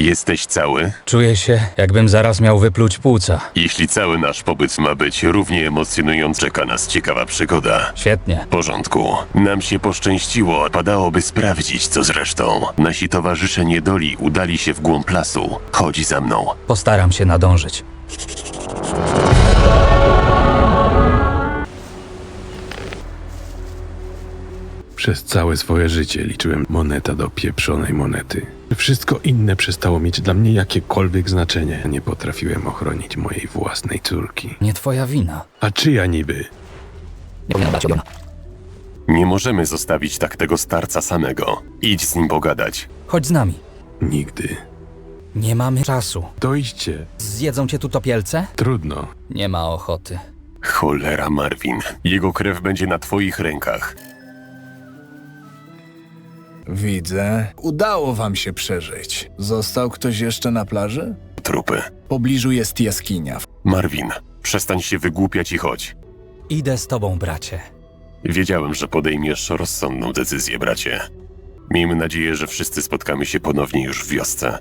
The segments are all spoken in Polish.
Jesteś cały? Czuję się, jakbym zaraz miał wypluć płuca. Jeśli cały nasz pobyt ma być równie emocjonujący, czeka nas ciekawa przygoda. Świetnie. W porządku. Nam się poszczęściło, padałoby sprawdzić, co zresztą. Nasi towarzysze niedoli udali się w głąb lasu. Chodź za mną. Postaram się nadążyć. Przez całe swoje życie liczyłem moneta do pieprzonej monety. Wszystko inne przestało mieć dla mnie jakiekolwiek znaczenie. Nie potrafiłem ochronić mojej własnej córki. Nie twoja wina. A czyja niby? Nie powinna dać obiona. Nie możemy zostawić tak tego starca samego. Idź z nim pogadać. Chodź z nami. Nigdy. Nie mamy czasu. Dojdźcie. Zjedzą cię tu topielce? Trudno. Nie ma ochoty. Cholera, Marvin. Jego krew będzie na twoich rękach. Widzę. Udało wam się przeżyć. Został ktoś jeszcze na plaży? Trupy. W pobliżu jest jaskinia. Marvin, przestań się wygłupiać i chodź. Idę z tobą, bracie. Wiedziałem, że podejmiesz rozsądną decyzję, bracie. Miejmy nadzieję, że wszyscy spotkamy się ponownie już w wiosce.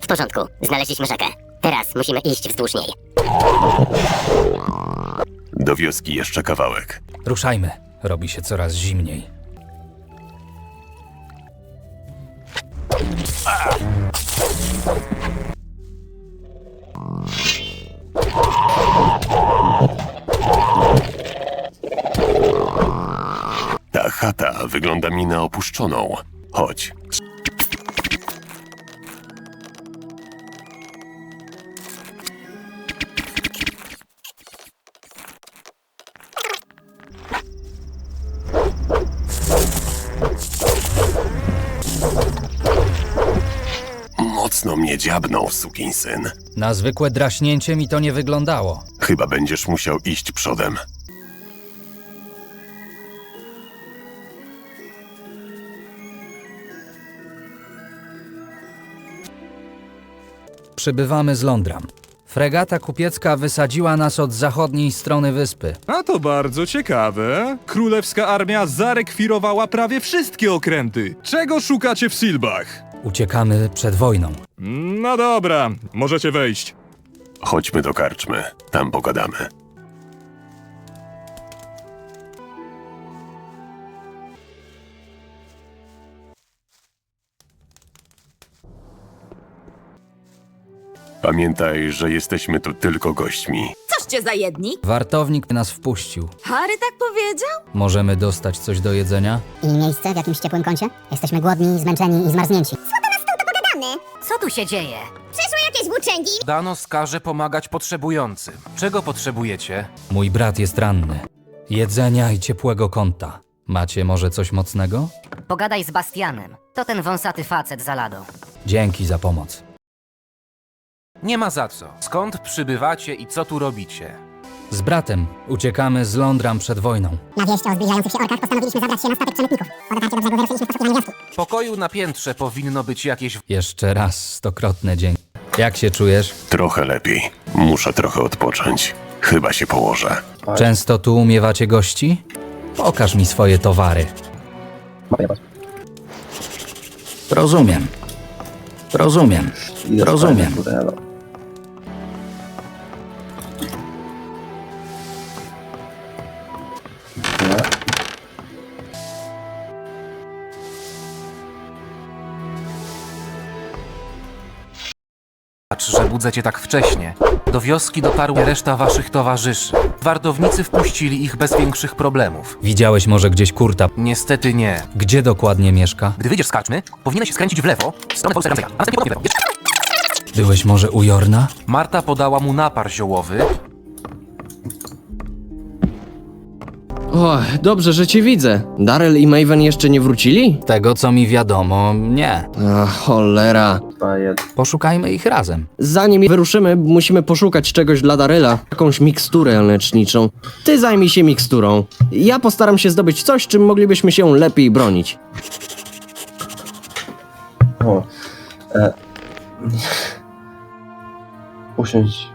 W porządku, znaleźliśmy rzekę. Teraz musimy iść wzdłuż niej. Do wioski jeszcze kawałek. Ruszajmy. Robi się coraz zimniej. Ta chata wygląda mi na opuszczoną. Chodź. Mocno mnie dziabnął, sukinsyn. Na zwykłe draśnięcie mi to nie wyglądało. Chyba będziesz musiał iść przodem. Przybywamy z Londram. Fregata kupiecka wysadziła nas od zachodniej strony wyspy. A to bardzo ciekawe. Królewska armia zarekwirowała prawie wszystkie okręty. Czego szukacie w Silbach? Uciekamy przed wojną. No dobra, możecie wejść. Chodźmy do karczmy. Tam pogadamy. Pamiętaj, że jesteśmy tu tylko gośćmi. Coście za jednik? Wartownik nas wpuścił. Harry tak powiedział? Możemy dostać coś do jedzenia? I miejsce w jakimś ciepłym kącie? Jesteśmy głodni, zmęczeni i zmarznięci. Co tu się dzieje? Przeszło jakieś włóczęgi? Danos każe pomagać potrzebującym. Czego potrzebujecie? Mój brat jest ranny. Jedzenia i ciepłego kąta. Macie może coś mocnego? Pogadaj z Bastianem. To ten wąsaty facet za ladą. Dzięki za pomoc. Nie ma za co. Skąd przybywacie i co tu robicie? Z bratem uciekamy z Londram przed wojną. Na wieść o zbliżających się orkach postanowiliśmy zabrać się na statek przemytników. Po dotarciu do brzegu wyruszyliśmy w poszukiwaniu wioski. W pokoju na piętrze powinno być jakieś... Jeszcze raz stokrotne dzięki. Jak się czujesz? Trochę lepiej. Muszę trochę odpocząć. Chyba się położę. Często tu umiewacie gości? Pokaż mi swoje towary. Rozumiem. Rozumiem. Rozumiem. Patrz, że budzę cię tak wcześnie. Do wioski dotarła reszta waszych towarzyszy. Wartownicy wpuścili ich bez większych problemów. Widziałeś może gdzieś kurta? Niestety nie. Gdzie dokładnie mieszka? Gdy wyjdziesz z karczmy, powinieneś skręcić w lewo, w stronę Ramseya, a następnie w lewo. Byłeś może u Jorna? Marta podała mu napar ziołowy, O, dobrze, że cię widzę. Darrell i Maven jeszcze nie wrócili? Tego co mi wiadomo, nie. A, cholera. Poszukajmy ich razem. Zanim wyruszymy, musimy poszukać czegoś dla Darrella. Jakąś miksturę leczniczą. Ty zajmij się miksturą. Ja postaram się zdobyć coś, czym moglibyśmy się lepiej bronić. O. E, usiądź